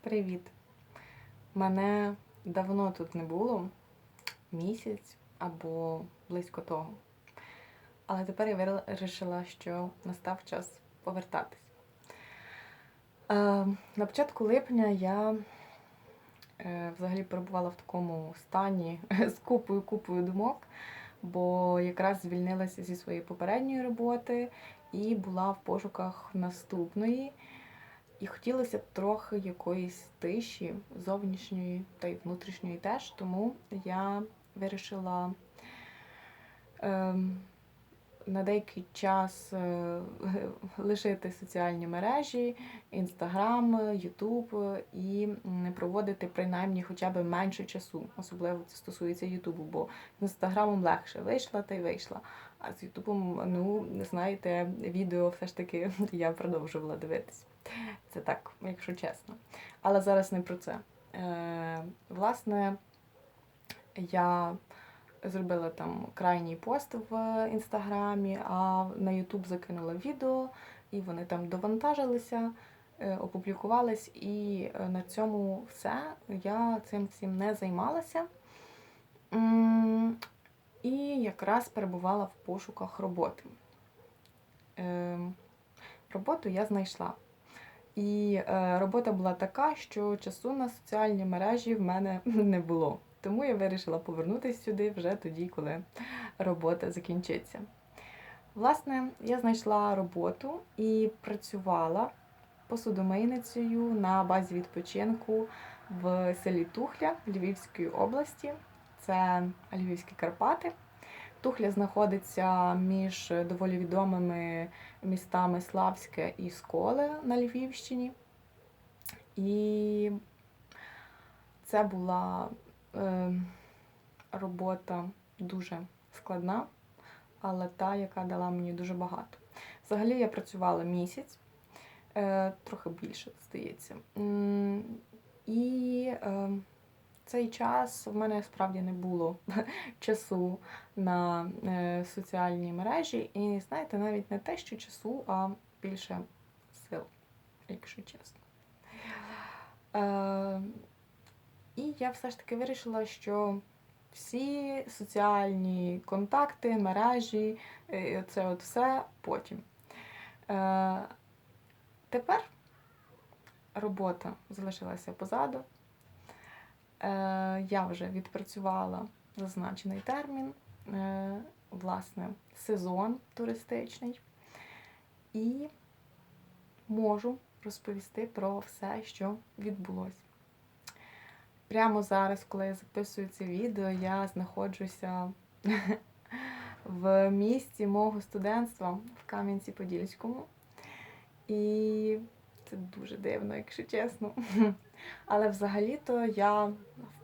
Привіт! Мене давно тут не було, місяць або близько того. Але тепер я вирішила, що настав час повертатись. Е, на початку липня я е, взагалі перебувала в такому стані з купою купою думок, бо якраз звільнилася зі своєї попередньої роботи і була в пошуках наступної. І хотілося трохи якоїсь тиші, зовнішньої та й внутрішньої теж, тому я вирішила ем, на деякий час е, лишити соціальні мережі, Інстаграм, Ютуб і м, проводити принаймні хоча б менше часу. Особливо це стосується Ютубу, бо з Інстаграмом легше вийшла та й вийшла. А з Ютубом, ну, знаєте, відео все ж таки я продовжувала дивитись. Це так, якщо чесно. Але зараз не про це. Е, власне, я зробила там крайній пост в інстаграмі, а на Ютуб закинула відео, і вони там довантажилися, е, опублікувались, і е, на цьому все. Я цим всім не займалася. І якраз перебувала в пошуках роботи. Е, Роботу я знайшла. І е, робота була така, що часу на соціальні мережі в мене не було. Тому я вирішила повернутися сюди вже тоді, коли робота закінчиться. Власне, я знайшла роботу і працювала посудомийницею на базі відпочинку в селі Тухля Львівської області. Це Львівські Карпати. Тухля знаходиться між доволі відомими містами Славське і Сколе на Львівщині. І це була е, робота дуже складна, але та, яка дала мені дуже багато. Взагалі я працювала місяць, е, трохи більше, здається. І е, цей час в мене справді не було часу на е, соціальні мережі. І знаєте, навіть не те, що часу, а більше сил, якщо чесно. Е, і я все ж таки вирішила, що всі соціальні контакти, мережі, е, це от все потім. Е, тепер робота залишилася позаду. Е, я вже відпрацювала зазначений термін, е, власне, сезон туристичний, і можу розповісти про все, що відбулося. Прямо зараз, коли я записую це відео, я знаходжуся в місті мого студентства в Кам'янці-Подільському. І це дуже дивно, якщо чесно. Але взагалі-то я в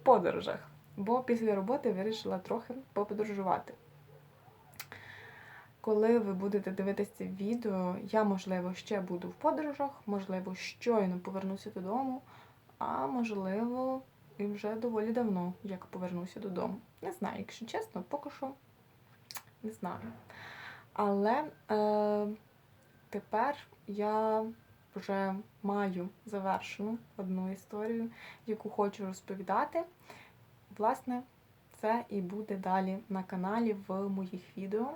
подорожах, бо після роботи вирішила трохи поподорожувати. Коли ви будете дивитися це відео, я, можливо, ще буду в подорожах, можливо, щойно повернуся додому, а можливо, і вже доволі давно, як повернуся додому. Не знаю, якщо чесно, поки що не знаю. Але е, тепер я вже маю завершену одну історію, яку хочу розповідати. Власне, це і буде далі на каналі в моїх відео.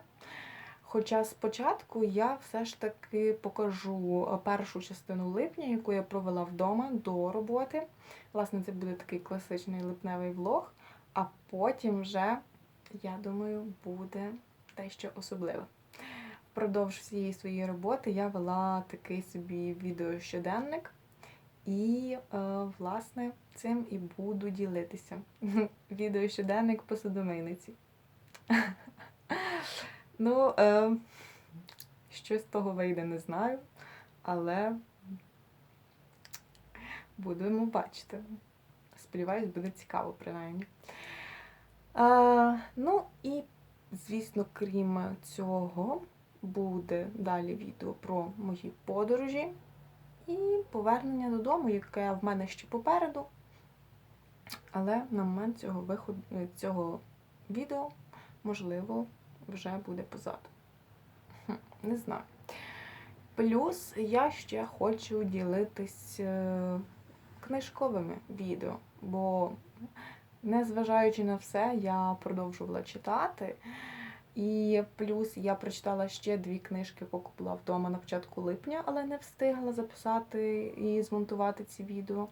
Хоча спочатку я все ж таки покажу першу частину липня, яку я провела вдома до роботи. Власне, це буде такий класичний липневий влог, а потім вже, я думаю, буде дещо особливе. Впродовж всієї своєї роботи я вела такий собі відеощоденник. І, е, власне, цим і буду ділитися. Відеощоденник по судомийниці. Ну, е, що з того вийде, не знаю, але будемо бачити. Сподіваюсь, буде цікаво, принаймні. Е, ну і, звісно, крім цього, буде далі відео про мої подорожі і повернення додому, яке в мене ще попереду. Але на момент цього виходу цього відео, можливо, вже буде позаду. Не знаю. Плюс я ще хочу ділитись е, книжковими відео, бо, незважаючи на все, я продовжувала читати. І плюс я прочитала ще дві книжки, поки була вдома на початку липня, але не встигла записати і змонтувати ці відео.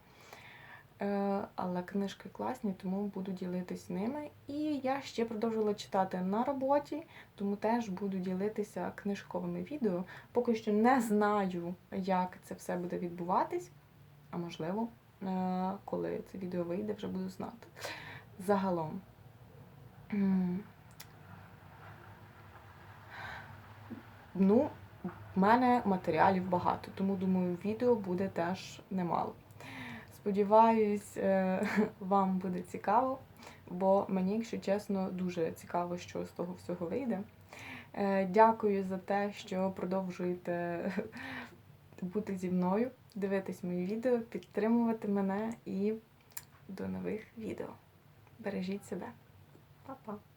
Е, Але книжки класні, тому буду ділитись ними. І я ще продовжувала читати на роботі, тому теж буду ділитися книжковими відео. Поки що не знаю, як це все буде відбуватись. А можливо, е, коли це відео вийде, вже буду знати. Загалом. Ну, в мене матеріалів багато, тому думаю, відео буде теж немало. Сподіваюсь, е, вам буде цікаво, бо мені, якщо чесно, дуже цікаво, що з того всього вийде. Е, Дякую за те, що продовжуєте бути зі мною, дивитись мої відео, підтримувати мене і до нових відео. Бережіть себе. Па-па!